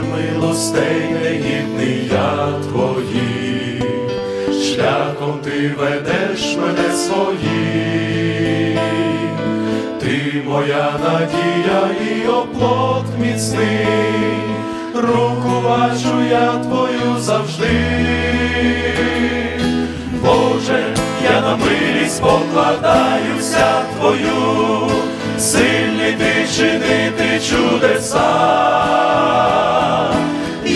милостей негідний я твоїх, шляхом ти ведеш мене своїм, ти моя надія і оплот міцний, руку бачу я твою завжди. Боже, я на милість покладаюся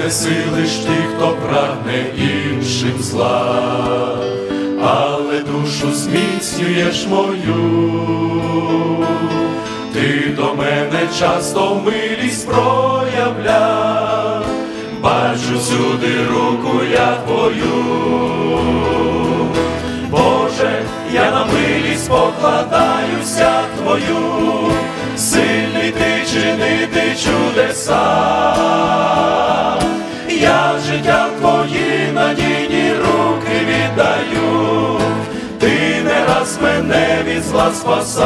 Ти знесилиш тих, хто прагне іншим зла, але душу зміцнюєш мою. Ти до мене часто милість проявля, бачу всюди руку я твою. Боже, я на милість покладаюся твою, сильний ти чинити чудеса, від зла спасав,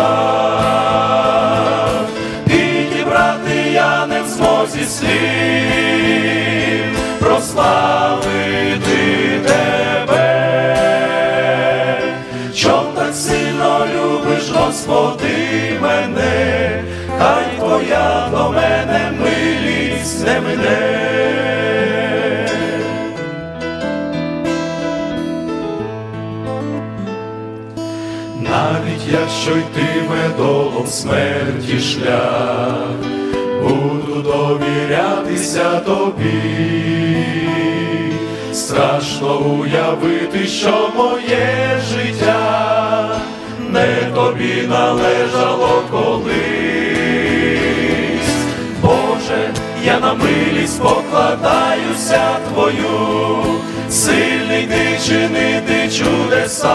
підібрати я не в змозі слів, прославити тебе. Чом так сильно любиш, Господи, мене, хай твоя до мене милість не мине. Навіть якщо йтиме долом смерті шлях, буду довірятися тобі, страшно уявити, що моє життя не тобі належало колись. Боже, я на милість покладаюся твою, сильний ти чинити чудеса,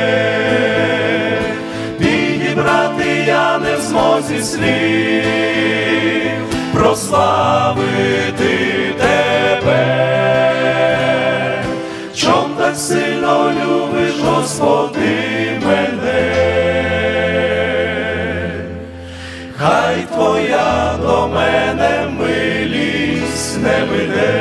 зі слів. Прославити тебе, чом так сильно любиш, Господи мене, хай твоя до мене милість не мине.